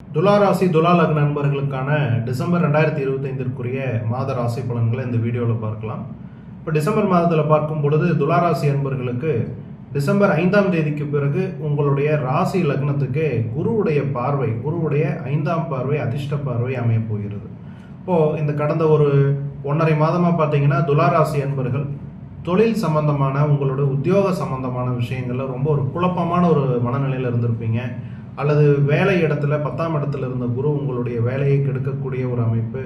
துலாராசி துலா லக்ன நண்பர்களுக்கான டிசம்பர் ரெண்டாயிரத்தி இருபத்தைந்திற்குரிய மாத ராசி பலன்களை இந்த வீடியோவில் பார்க்கலாம். இப்போ டிசம்பர் மாதத்தில் பார்க்கும் பொழுது துலாராசி அன்பர்களுக்கு டிசம்பர் ஐந்தாம் தேதிக்கு பிறகு உங்களுடைய ராசி லக்னத்துக்கு குருவுடைய பார்வை குருவுடைய ஐந்தாம் பார்வை அதிர்ஷ்ட பார்வை அமையப் போகிறது. இப்போது இந்த கடந்த ஒரு ஒன்றரை மாதமாக பார்த்தீங்கன்னா துலாராசி அன்பர்கள் தொழில் சம்பந்தமான உங்களோட உத்தியோக சம்பந்தமான விஷயங்களில் ரொம்ப ஒரு குழப்பமான ஒரு மனநிலையில் இருந்திருப்பீங்க. அல்லது வேலை இடத்துல பத்தாம் இடத்துல இருந்த குரு உங்களுடைய வேலையை கெடுக்கக்கூடிய ஒரு அமைப்பு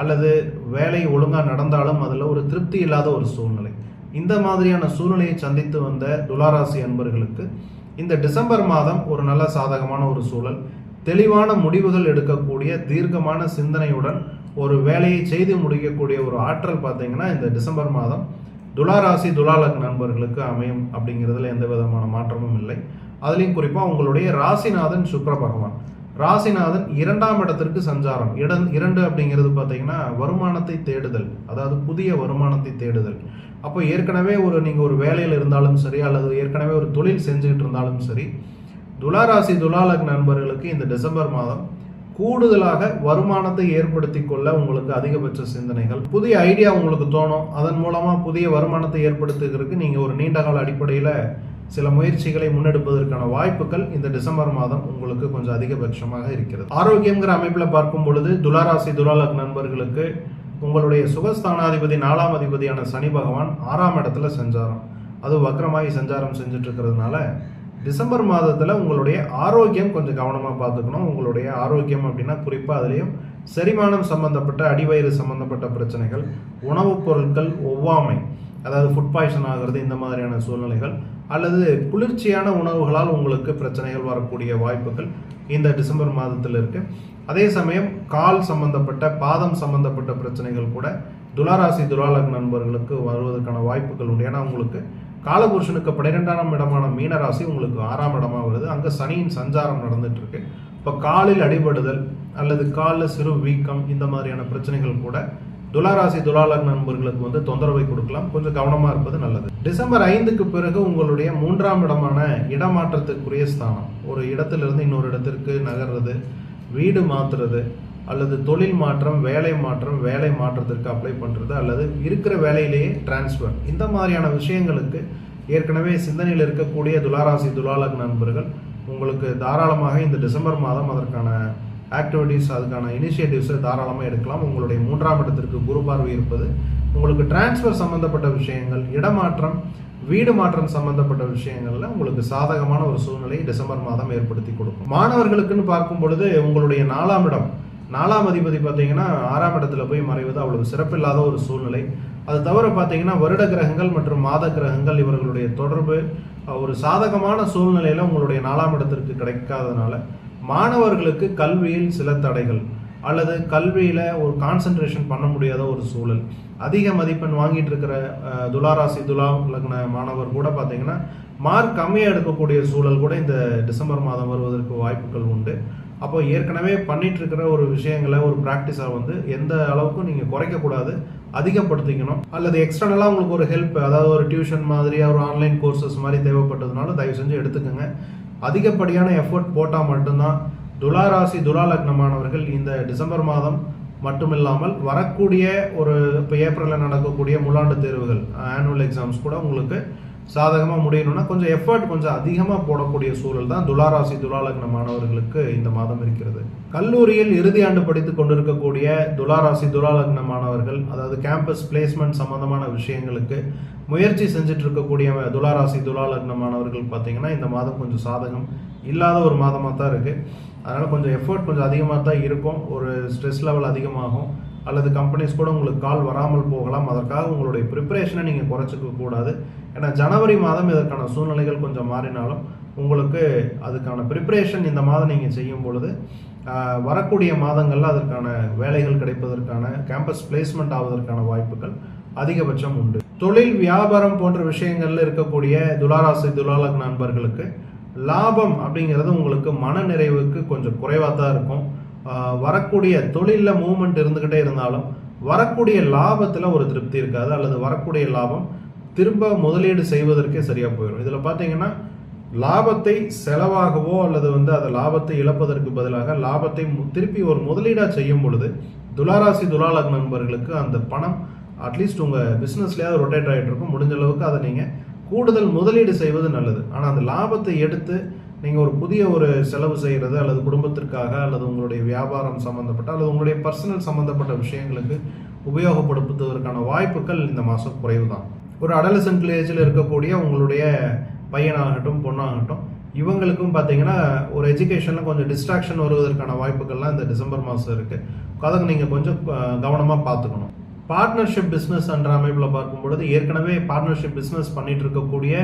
அல்லது வேலை ஒழுங்காக நடந்தாலும் அதில் ஒரு திருப்தி இல்லாத ஒரு சூழ்நிலை. இந்த மாதிரியான சூழ்நிலையை சந்தித்து வந்த துளாராசி அன்பர்களுக்கு இந்த டிசம்பர் மாதம் ஒரு நல்ல சாதகமான ஒரு சூழல். தெளிவான முடிவுகள் எடுக்கக்கூடிய தீர்க்கமான சிந்தனையுடன் ஒரு வேலையை செய்து முடிக்கக்கூடிய ஒரு ஆற்றல் பார்த்தீங்கன்னா இந்த டிசம்பர் மாதம் துளாராசி துலாலக் நண்பர்களுக்கு அமையும் அப்படிங்கிறதுல எந்த விதமான மாற்றமும் இல்லை. அதுலேயும் குறிப்பாக உங்களுடைய ராசிநாதன் சுக்கர பகவான். ராசிநாதன் இரண்டாம் இடத்திற்கு சஞ்சாரம். இடம் இரண்டு அப்படிங்கிறது பார்த்தீங்கன்னா வருமானத்தை தேடுதல். அதாவது புதிய வருமானத்தை தேடுதல். அப்போ ஏற்கனவே ஒரு நீங்கள் ஒரு வேலையில் இருந்தாலும் சரி அல்லது ஏற்கனவே ஒரு தொழில் செஞ்சுக்கிட்டு இருந்தாலும் சரி துளாராசி துலாலக் நண்பர்களுக்கு இந்த டிசம்பர் மாதம் கூடுதலாக வருமானத்தை ஏற்படுத்தி கொள்ள உங்களுக்கு அதிகபட்ச சிந்தனைகள். புதிய ஐடியா உங்களுக்கு தோணும். அதன் மூலமாக புதிய வருமானத்தை ஏற்படுத்துகிறதுக்கு நீங்கள் ஒரு நீண்டகால அடிப்படையில் சில முயற்சிகளை முன்னெடுப்பதற்கான வாய்ப்புகள் இந்த டிசம்பர் மாதம் உங்களுக்கு கொஞ்சம் அதிகபட்சமாக இருக்கிறது. ஆரோக்கியங்கிற அமைப்பில் பார்க்கும் பொழுது துளாராசி துலாலக் நண்பர்களுக்கு உங்களுடைய சுகஸ்தானாதிபதி நாலாம் அதிபதியான சனி பகவான் ஆறாம் இடத்துல சஞ்சாரம். அது வக்கரமாகி சஞ்சாரம் செஞ்சுட்டு இருக்கிறதுனால டிசம்பர் மாதத்தில் உங்களுடைய ஆரோக்கியம் கொஞ்சம் கவனமாக பார்த்துக்கணும். உங்களுடைய ஆரோக்கியம் அப்படின்னா குறிப்பாக அதுலேயும் செரிமானம் சம்பந்தப்பட்ட அடிவயிறு சம்பந்தப்பட்ட பிரச்சனைகள் உணவுப் பொருட்கள் ஒவ்வாமை அதாவது ஃபுட் பாய்சன் ஆகிறது இந்த மாதிரியான சூழ்நிலைகள் அல்லது குளிர்ச்சியான உணவுகளால் உங்களுக்கு பிரச்சனைகள் வரக்கூடிய வாய்ப்புகள் இந்த டிசம்பர் மாதத்தில் இருக்குது அதே சமயம் கால் சம்பந்தப்பட்ட பாதம் சம்பந்தப்பட்ட பிரச்சனைகள் கூட துளாராசி துலாலக் நண்பர்களுக்கு வருவதற்கான வாய்ப்புகள் உண்டு. ஏன்னா உங்களுக்கு காலபுருஷனுக்கு பன்னிரெண்டாம் இடமான மீனராசி உங்களுக்கு ஆறாம் இடமா வருது. அங்கே சனியின் சஞ்சாரம் நடந்துட்டு இருக்கு இப்போ காலில் அடிபடுதல் அல்லது காலில் சிறு வீக்கம் இந்த மாதிரியான பிரச்சனைகள் கூட துளாராசி துலாலக் நண்பர்களுக்கு வந்து தொந்தரவை கொடுக்கலாம். கொஞ்சம் கவனமா இருப்பது நல்லது. டிசம்பர் ஐந்துக்கு பிறகு உங்களுடைய மூன்றாம் இடமான இடமாற்றத்துக்குரிய ஸ்தானம். ஒரு இடத்திலிருந்து இன்னொரு இடத்திற்கு நகர்றது வீடு மாற்றுறது அல்லது தொழில் மாற்றம் வேலை மாற்றம் வேலை மாற்றத்திற்கு அப்ளை பண்ணுறது அல்லது இருக்கிற வேலையிலேயே டிரான்ஸ்ஃபர் இந்த மாதிரியான விஷயங்களுக்கு ஏற்கனவே சிந்தனையில் இருக்கக்கூடிய துளாராசி துலாலக் நண்பர்கள் உங்களுக்கு தாராளமாக இந்த டிசம்பர் மாதம் அதற்கான ஆக்டிவிட்டீஸ் அதுக்கான இனிஷியேட்டிவ்ஸை தாராளமாக எடுக்கலாம். உங்களுடைய மூன்றாம் இடத்திற்கு குரு பார்வை இருப்பது உங்களுக்கு டிரான்ஸ்ஃபர் சம்மந்தப்பட்ட விஷயங்கள் இடமாற்றம் வீடு மாற்றம் சம்பந்தப்பட்ட விஷயங்கள்ல உங்களுக்கு சாதகமான ஒரு சூழ்நிலையை டிசம்பர் மாதம் ஏற்படுத்தி கொடுக்கும். மாணவர்களுக்குன்னு பார்க்கும் பொழுது உங்களுடைய நாலாம் இடம் நாலாம் அதிபதி பார்த்தீங்கன்னா ஆறாம் இடத்துல போய் மறைவது அவ்வளவு சிறப்பில்லாத ஒரு சூழ்நிலை. அது தவிர பார்த்தீங்கன்னா வருட கிரகங்கள் மற்றும் மாத கிரகங்கள் இவர்களுடைய தொடர்பு ஒரு சாதகமான சூழ்நிலையில் உங்களுடைய நாலாம் இடத்திற்கு கிடைக்காதனால மாணவர்களுக்கு கல்வியில் சில தடைகள் அல்லது கல்வியில் ஒரு கான்சென்ட்ரேஷன் பண்ண முடியாத ஒரு சூழல். அதிக மதிப்பெண் வாங்கிட்டு இருக்கிற துளாராசி துலா லக்ன மாணவர் கூட பார்த்தீங்கன்னா மார்க் கம்மியாக எடுக்கக்கூடிய சூழல் கூட இந்த டிசம்பர் மாதம் வருவதற்கு வாய்ப்புகள் உண்டு. அப்போ ஏற்கனவே பண்ணிட்டு இருக்கிற ஒரு விஷயங்களை ஒரு ப்ராக்டிஸாக வந்து எந்த அளவுக்கும் நீங்கள் குறைக்கக்கூடாது அதிகப்படுத்திக்கணும். அல்லது எக்ஸ்டர்னலாக உங்களுக்கு ஒரு ஹெல்ப் அதாவது ஒரு டியூஷன் மாதிரி ஒரு ஆன்லைன் கோர்சஸ் மாதிரி தேவைப்பட்டதுனால தயவு செஞ்சு எடுத்துக்கோங்க. அதிகப்படியான எஃபர்ட் போட்டால் மட்டும்தான் துளாராசி துலாலக்னமானவர்கள் இந்த டிசம்பர் மாதம் மட்டுமில்லாமல் வரக்கூடிய ஒரு இப்போ ஏப்ரலில் நடக்கக்கூடிய முலாண்டு தேர்வுகள் ஆனுவல் எக்ஸாம்ஸ் கூட உங்களுக்கு சாதகமாக முடியணும்னா கொஞ்சம் எஃபர்ட் கொஞ்சம் அதிகமாக போடக்கூடிய சூழல் தான் துளாராசி துலாலக்ன மாணவர்களுக்கு இந்த மாதம் இருக்கிறது. கல்லூரியில் இறுதி ஆண்டு படித்து கொண்டிருக்கக்கூடிய துளாராசி துலாலக்ன மாணவர்கள் அதாவது கேம்பஸ் பிளேஸ்மெண்ட் சம்பந்தமான விஷயங்களுக்கு முயற்சி செஞ்சுட்டு இருக்கக்கூடிய துளாராசி துலாலக்ன மாணவர்கள் பார்த்தீங்கன்னா இந்த மாதம் கொஞ்சம் சாதகம் இல்லாத ஒரு மாதமாக தான் இருக்குது அதனால் கொஞ்சம் எஃபர்ட் கொஞ்சம் அதிகமாக தான் இருக்கும். ஒரு ஸ்ட்ரெஸ் லெவல் அதிகமாகும். அல்லது கம்பெனிஸ் கூட உங்களுக்கு கால் வராமல் போகலாம். அதற்காக உங்களுடைய ப்ரிப்பரேஷனை நீங்கள் குறைச்சிக்க கூடாது. ஏன்னா ஜனவரி மாதம் இதற்கான சூழ்நிலைகள் கொஞ்சம் மாறினாலும் உங்களுக்கு அதுக்கான ப்ரிப்ரேஷன் இந்த மாதம் நீங்கள் செய்யும் பொழுது வரக்கூடிய மாதங்களில் அதற்கான வேலைகள் கிடைப்பதற்கான கேம்பஸ் பிளேஸ்மெண்ட் ஆவதற்கான வாய்ப்புகள் அதிகபட்சம் உண்டு. தொழில் வியாபாரம் போன்ற விஷயங்களில் இருக்கக்கூடிய துளாராசி துலாலக் நண்பர்களுக்கு லாபம் அப்படிங்கிறது உங்களுக்கு மன நிறைவுக்கு கொஞ்சம் குறைவாக தான் இருக்கும். வரக்கூடிய தொழிலில் மூவ்மெண்ட் இருந்துக்கிட்டே இருந்தாலும் வரக்கூடிய லாபத்தில் ஒரு திருப்தி இருக்காது அல்லது வரக்கூடிய லாபம் திரும்ப முதலீடு செய்வதற்கே சரியாக போயிடும் இதில் பார்த்தீங்கன்னா லாபத்தை செலவாகவோ அல்லது வந்து அதை லாபத்தை இழப்பதற்கு பதிலாக லாபத்தை மு- திருப்பி ஒரு முதலீடாக செய்யும் பொழுது துளாராசி துலாலக் நண்பர்களுக்கு அந்த பணம் அட்லீஸ்ட் உங்கள் பிஸ்னஸ்லேயாவது ரொட்டேட் ஆகிட்டு இருக்கும். முடிஞ்ச அளவுக்கு அதை நீங்கள் கூடுதல் முதலீடு செய்வது நல்லது. ஆனால் அந்த லாபத்தை எடுத்து நீங்கள் ஒரு புதிய ஒரு செலவு செய்கிறது அல்லது குடும்பத்திற்காக அல்லது உங்களுடைய வியாபாரம் சம்மந்தப்பட்ட அல்லது உங்களுடைய பர்சனல் சம்மந்தப்பட்ட விஷயங்களுக்கு உபயோகப்படுத்துவதற்கான வாய்ப்புகள் இந்த மாதம் குறைவு தான் ஒரு அடலசன்ட் ஏஜில் இருக்கக்கூடிய உங்களுடைய பையனாகட்டும் பொண்ணாகட்டும் இவங்களுக்கும் பார்த்தீங்கன்னா ஒரு எஜுகேஷனில் கொஞ்சம் டிஸ்ட்ராக்ஷன் வருவதற்கான வாய்ப்புகள்லாம் இந்த டிசம்பர் மாதம் இருக்குது அதை நீங்கள் கொஞ்சம் கவனமாக பார்த்துக்கணும் பார்ட்னர்ஷிப் பிஸ்னஸ் என்ற அமைப்பில் பார்க்கும்பொழுது ஏற்கனவே பார்ட்னர்ஷிப் பிஸ்னஸ் பண்ணிகிட்டு இருக்கக்கூடிய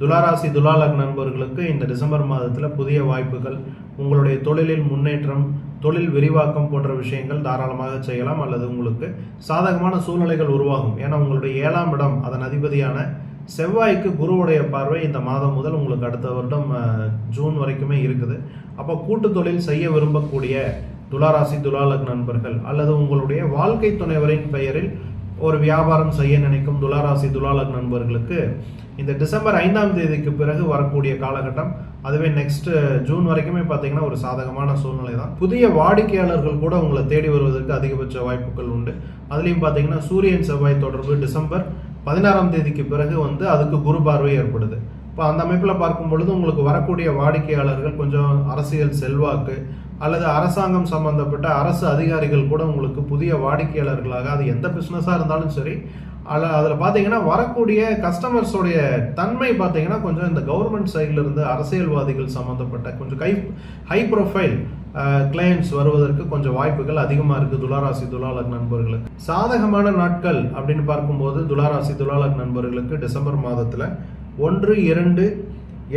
துளாராசி துலாலக் நண்பர்களுக்கு இந்த டிசம்பர் மாதத்தில் புதிய வாய்ப்புகள் உங்களுடைய தொழிலில் முன்னேற்றம் தொழில் விரிவாக்கம் போன்ற விஷயங்கள் தாராளமாக செய்யலாம் அல்லது உங்களுக்கு சாதகமான சூழ்நிலைகள் உருவாகும். ஏன்னா உங்களுடைய ஏழாம் இடம் அதன் அதிபதியான செவ்வாய்க்கு குருவுடைய பார்வை இந்த மாதம் முதல் உங்களுக்கு அடுத்த வருடம் ஜூன் வரைக்குமே இருக்குது. அப்போ கூட்டு தொழில் செய்ய விரும்பக்கூடிய துளாராசி துலாலக் நண்பர்கள் அல்லது உங்களுடைய வாழ்க்கை துணைவரின் பெயரில் ஒரு வியாபாரம் செய்ய நினைக்கும் துளாராசி துலாலக் நண்பர்களுக்கு இந்த டிசம்பர் ஐந்தாம் தேதிக்கு பிறகு வரக்கூடிய காலகட்டம் அதுவே நெக்ஸ்ட் ஜூன் வரைக்குமே பார்த்தீங்கன்னா ஒரு சாதகமான சூழ்நிலை தான் புதிய வாடிக்கையாளர்கள் கூட உங்களை தேடி வருவதற்கு அதிகபட்ச வாய்ப்புகள் உண்டு. அதுலேயும் பார்த்தீங்கன்னா சூரியன் செவ்வாய் தொடர்பு டிசம்பர் பதினாறாம் தேதிக்கு பிறகு வந்து அதுக்கு குரு பார்வை ஏற்படுது. இப்போ அந்த அமைப்பில் பார்க்கும் பொழுது உங்களுக்கு வரக்கூடிய வாடிக்கையாளர்கள் கொஞ்சம் அரசியல் செல்வாக்கு அல்லது அரசாங்கம் சம்பந்தப்பட்ட அரசு அதிகாரிகள் கூட உங்களுக்கு புதிய வாடிக்கையாளர்களாக அது எந்த பிஸ்னஸாக இருந்தாலும் சரி அல்ல அதில் பார்த்தீங்கன்னா வரக்கூடிய கஸ்டமர்ஸோடைய தன்மை பார்த்தீங்கன்னா கொஞ்சம் இந்த கவர்மெண்ட் சைடில் இருந்து அரசியல்வாதிகள் சம்மந்தப்பட்ட கொஞ்சம் கை ஹை ப்ரொஃபைல் கிளையண்ட்ஸ் வருவதற்கு கொஞ்சம் வாய்ப்புகள் அதிகமாக இருக்குது துளாராசி துலாலக் நண்பர்களுக்கு. சாதகமான நாட்கள் அப்படின்னு பார்க்கும்போது துளாராசி துலாலக் நண்பர்களுக்கு டிசம்பர் மாதத்தில் ஒன்று இரண்டு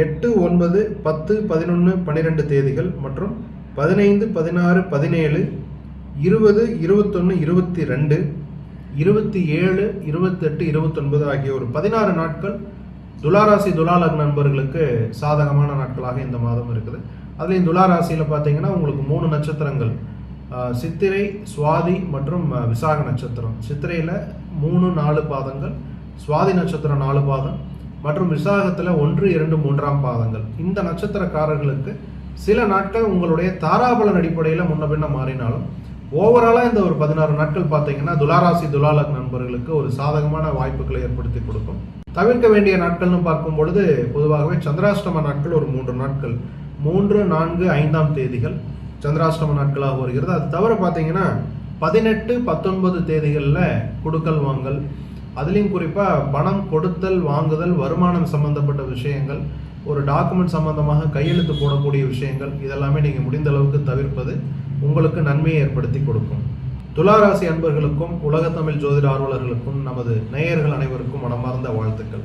எட்டு ஒன்பது பத்து பதினொன்று பன்னிரெண்டு தேதிகள் மற்றும் பதினைந்து பதினாறு பதினேழு இருபது இருபத்தொன்று இருபத்தி ரெண்டு இருபத்தி ஏழு இருபத்தெட்டு இருபத்தொன்பது ஆகிய ஒரு பதினாறு நாட்கள் துளாராசி துலாலக் நண்பர்களுக்கு சாதகமான நாட்களாக இந்த மாதம் இருக்குது. அதுலேயும் துளாராசியில் பார்த்தீங்கன்னா உங்களுக்கு மூணு நட்சத்திரங்கள். சித்திரை சுவாதி மற்றும் விசாக நட்சத்திரம். சித்திரையில் மூணு நாலு பாதங்கள் சுவாதி நட்சத்திரம் நாலு பாதம். மற்றும் விசாகத்தில் ஒன்று இரண்டு மூன்றாம் பாதங்கள். இந்த நட்சத்திரக்காரர்களுக்கு சில நாட்கள் உங்களுடைய தாராபலன் அடிப்படையில் முன்ன பின்ன மாறினாலும் ஓவராலாக இந்த ஒரு பதினாறு நாட்கள் பார்த்தீங்கன்னா துளாராசி துலாலக் நண்பர்களுக்கு ஒரு சாதகமான வாய்ப்புகளை ஏற்படுத்தி கொடுக்கும். தவிர்க்க வேண்டிய நாட்கள்னு பார்க்கும் பொழுது பொதுவாகவே சந்திராஷ்டம நாட்கள் ஒரு மூன்று நாட்கள். மூன்று நான்கு ஐந்தாம் தேதிகள் சந்திராஷ்டம நாட்களாக வருகிறது. அது தவிர பார்த்தீங்கன்னா பதினெட்டு பத்தொன்பது தேதிகளில் கொடுக்கல் வாங்கல் அதுலேயும் குறிப்பாக பணம் கொடுத்தல் வாங்குதல் வருமானம் சம்பந்தப்பட்ட விஷயங்கள் ஒரு டாக்குமெண்ட் சம்பந்தமாக கையெழுத்து போடக்கூடிய விஷயங்கள் இதெல்லாமே நீங்கள் முடிந்த அளவுக்கு தவிர்ப்பது உங்களுக்கு நன்மையை ஏற்படுத்தி கொடுக்கும். துளாராசி அன்பர்களுக்கும் உலகத்தமிழ் ஜோதிட ஆர்வலர்களுக்கும் நமது நேயர்கள் அனைவருக்கும் மனமார்ந்த வாழ்த்துக்கள்.